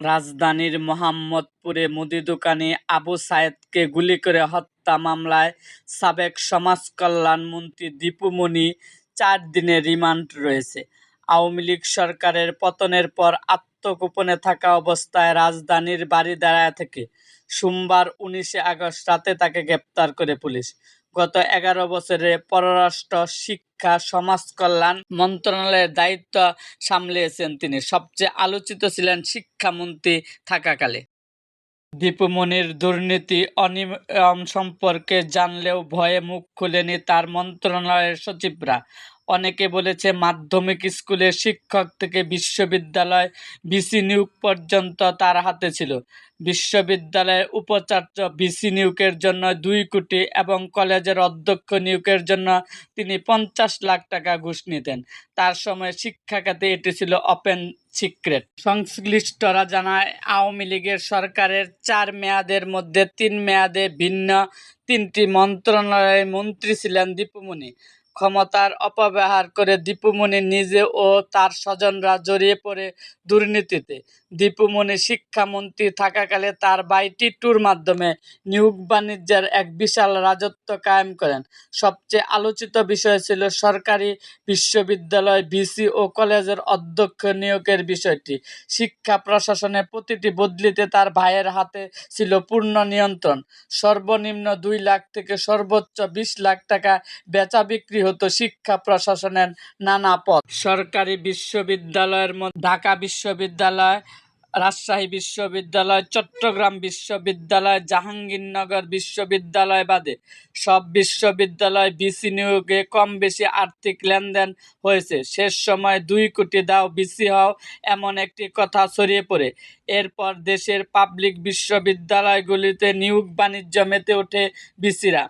রাজধানীর মোহাম্মদপুরে মুদি দোকানি আবু সায়েদকে গুলি করে হত্যা মামলায় সাবেক সমাজকল্যাণমন্ত্রী দীপু মনি চার দিনের রিমান্ড রয়েছে। আওয়ামী লীগ সরকারের পতনের পর আত্মগোপনে থাকা অবস্থায় রাজধানীর বারিধারা থেকে সোমবার উনিশে আগস্ট রাতে তাকে গ্রেপ্তার করে পুলিশ। গত এগারো বছরে পররাষ্ট্র, শিক্ষা, সমাজ কল্যাণ মন্ত্রণালয়ের দায়িত্ব সামলেছেন তিনি। সবচেয়ে আলোচিত ছিলেন শিক্ষামন্ত্রী থাকাকালে। দীপুমণির দুর্নীতি, অনিয়ম সম্পর্কে জানলেও ভয়ে মুখ খুলেনি তার মন্ত্রণালয়ের সচিবরা। অনেকে বলেছে মাধ্যমিক স্কুলের শিক্ষক থেকে বিশ্ববিদ্যালয় ভিসি নিয়োগ পর্যন্ত তার হাতে ছিল। বিশ্ববিদ্যালয়ের উপাচার্য ভিসি নিয়োগের জন্য দুই কোটি এবং কলেজের অধ্যক্ষ নিয়োগের জন্য তিনি পঞ্চাশ লাখ টাকা ঘুষ নিতেন। তার সময় শিক্ষা খাতে এটি ছিল ওপেন সিক্রেট। সংশ্লিষ্টরা জানায়, আওয়ামী লীগের সরকারের চার মেয়াদের মধ্যে তিন মেয়াদে ভিন্ন তিনটি মন্ত্রণালয়ের মন্ত্রী ছিলেন দীপুমণি ক্ষমতার অপব্যবহার করে দীপুমণি নিজে ও তার স্বজনরা জড়িয়ে পড়ে দুর্নীতিতে। দীপুমণি শিক্ষামন্ত্রী থাকাকালে তার ভাই টিটুর মাধ্যমে নিয়োগ বাণিজ্যের এক বিশাল রাজত্ব কায়েম করেন। সবচেয়ে আলোচিত বিষয় ছিল সরকারি বিশ্ববিদ্যালয় ভিসি ও কলেজের অধ্যক্ষ নিয়োগের বিষয়টি। শিক্ষা প্রশাসনের প্রতিটি বদলিতে তার ভাইয়ের হাতে ছিল পূর্ণ নিয়ন্ত্রণ। সর্বনিম্ন দুই লাখ থেকে সর্বোচ্চ বিশ লাখ টাকা বেচা বিক্রি হতো শিক্ষা প্রশাসনের নানা পদ। সরকারি বিশ্ববিদ্যালয়ের মধ্যে ঢাকা বিশ্ববিদ্যালয়, রাজশাহী বিশ্ববিদ্যালয়, চট্টগ্রাম বিশ্ববিদ্যালয়, জাহাঙ্গীরনগর বিশ্ববিদ্যালয় বাদে সব বিশ্ববিদ্যালয় ভিসি নিয়োগে কম বেশি আর্থিক লেনদেন হয়েছে। শেষ সময় দুই কোটি দাও বিসি হও এমন একটি কথা ছড়িয়ে পড়ে। এরপর দেশের পাবলিক বিশ্ববিদ্যালয়গুলিতে নিয়োগ বাণিজ্য মেতে ওঠে ভিসিরা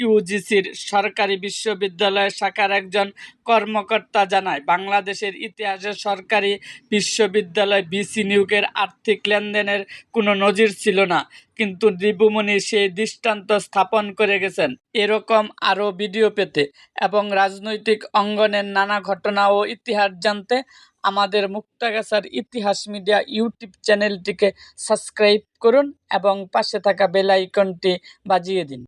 ইউজিসির সরকারি বিশ্ববিদ্যালয় শাখার একজন কর্মকর্তা জানায়, বাংলাদেশের ইতিহাসে সরকারি বিশ্ববিদ্যালয় বিসি নিয়োগের আর্থিক লেনদেনের কোনো নজির ছিল না, কিন্তু দীপুমণি সেই দৃষ্টান্ত স্থাপন করে গেছেন। এরকম আরও ভিডিও পেতে এবং রাজনৈতিক অঙ্গনের নানা ঘটনা ও ইতিহাস জানতে আমাদের মুক্তাগাছার ইতিহাস মিডিয়া ইউটিউব চ্যানেলটিকে সাবস্ক্রাইব করুন এবং পাশে থাকা বেল আইকনটি বাজিয়ে দিন।